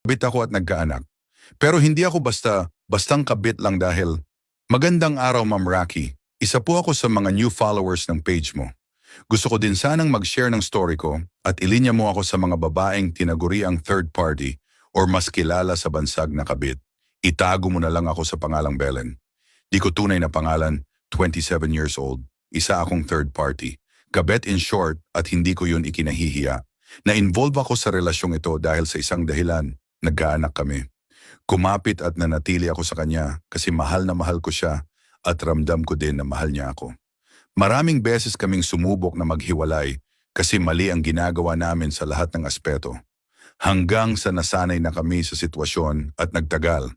Kabit ako at nagkaanak. Pero hindi ako basta, bastang kabit lang dahil, magandang araw Ma'am Rocky, isa po ako sa mga new followers ng page mo. Gusto ko din sanang mag-share ng story ko at ilinya mo ako sa mga babaeng tinaguri ang third party or mas kilala sa bansag na kabit. Itago mo na lang ako sa pangalang Belen. Di ko tunay na pangalan, 27 years old, isa akong third party. Kabet in short at hindi ko yun ikinahihiya. Na-involve ako sa relasyong ito dahil sa isang dahilan, nagkaanak kami. Kumapit at nanatili ako sa kanya kasi mahal na mahal ko siya at ramdam ko din na mahal niya ako. Maraming beses kaming sumubok na maghiwalay kasi mali ang ginagawa namin sa lahat ng aspeto. Hanggang sa nasanay na kami sa sitwasyon at nagtagal.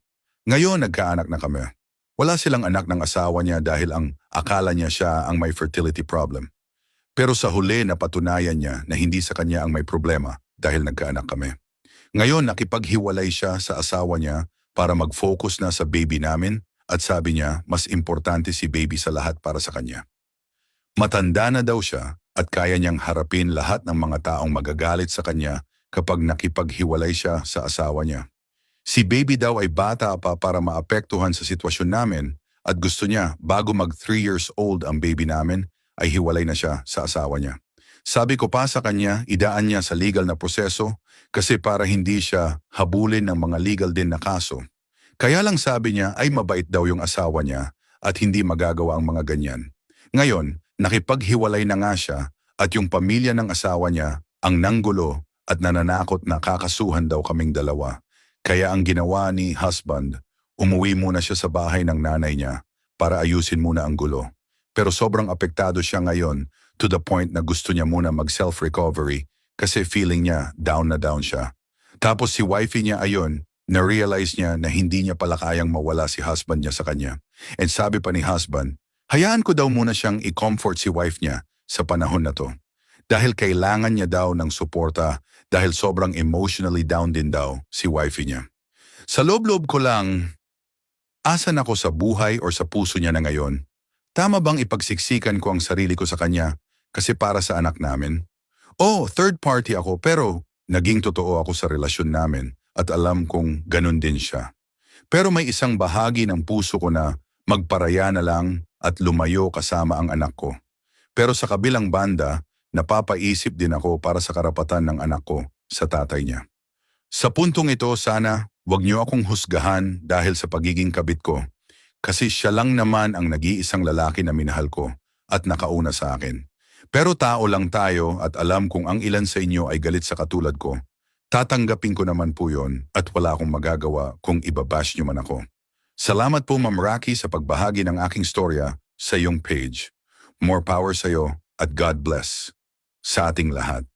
Ngayon nagkaanak na kami. Wala silang anak ng asawa niya dahil ang akala niya siya ang may fertility problem. Pero sa huli napatunayan niya na hindi sa kanya ang may problema dahil nagkaanak kami. Ngayon nakipaghiwalay siya sa asawa niya para mag-focus na sa baby namin at sabi niya mas importante si baby sa lahat para sa kanya. Matanda na daw siya at kaya niyang harapin lahat ng mga taong magagalit sa kanya kapag nakipaghiwalay siya sa asawa niya. Si baby daw ay bata pa para maapektuhan sa sitwasyon namin at gusto niya bago mag 3 years old ang baby namin ay hiwalay na siya sa asawa niya. Sabi ko pa sa kanya, idaan niya sa legal na proseso kasi para hindi siya habulin ng mga legal din na kaso. Kaya lang sabi niya ay mabait daw yung asawa niya at hindi magagawa ang mga ganyan. Ngayon, nakipaghiwalay na nga siya at yung pamilya ng asawa niya ang nanggulo at nananakot na kakasuhan daw kaming dalawa. Kaya ang ginawa ni husband, umuwi muna siya sa bahay ng nanay niya para ayusin muna ang gulo. Pero sobrang apektado siya ngayon to the point na gusto niya muna mag-self-recovery kasi feeling niya down na down siya. Tapos si wifey niya ayon, na-realize niya na hindi niya pala kayang mawala si husband niya sa kanya. And sabi pa ni husband, hayaan ko daw muna siyang i-comfort si wife niya sa panahon na to. Dahil kailangan niya daw ng suporta dahil sobrang emotionally down din daw si wifey niya. Sa loob-loob ko lang, asan ako sa buhay or sa puso niya na ngayon? Tama bang ipagsiksikan ko ang sarili ko sa kanya kasi para sa anak namin? Oh, third party ako pero naging totoo ako sa relasyon namin at alam kong ganun din siya. Pero may isang bahagi ng puso ko na magparaya na lang at lumayo kasama ang anak ko. Pero sa kabilang banda, napapaisip din ako para sa karapatan ng anak ko sa tatay niya. Sa puntong ito, sana wag niyo akong husgahan dahil sa pagiging kabit ko kasi siya lang naman ang nag-iisang lalaki na minahal ko at nakauna sa akin. Pero tao lang tayo at alam kung ang ilan sa inyo ay galit sa katulad ko. Tatanggapin ko naman po yon at wala akong magagawa kung ibabash niyo man ako. Salamat po Ma'am Rocky sa pagbahagi ng aking storya sa iyong page. More power sa iyo at God bless sa ating lahat.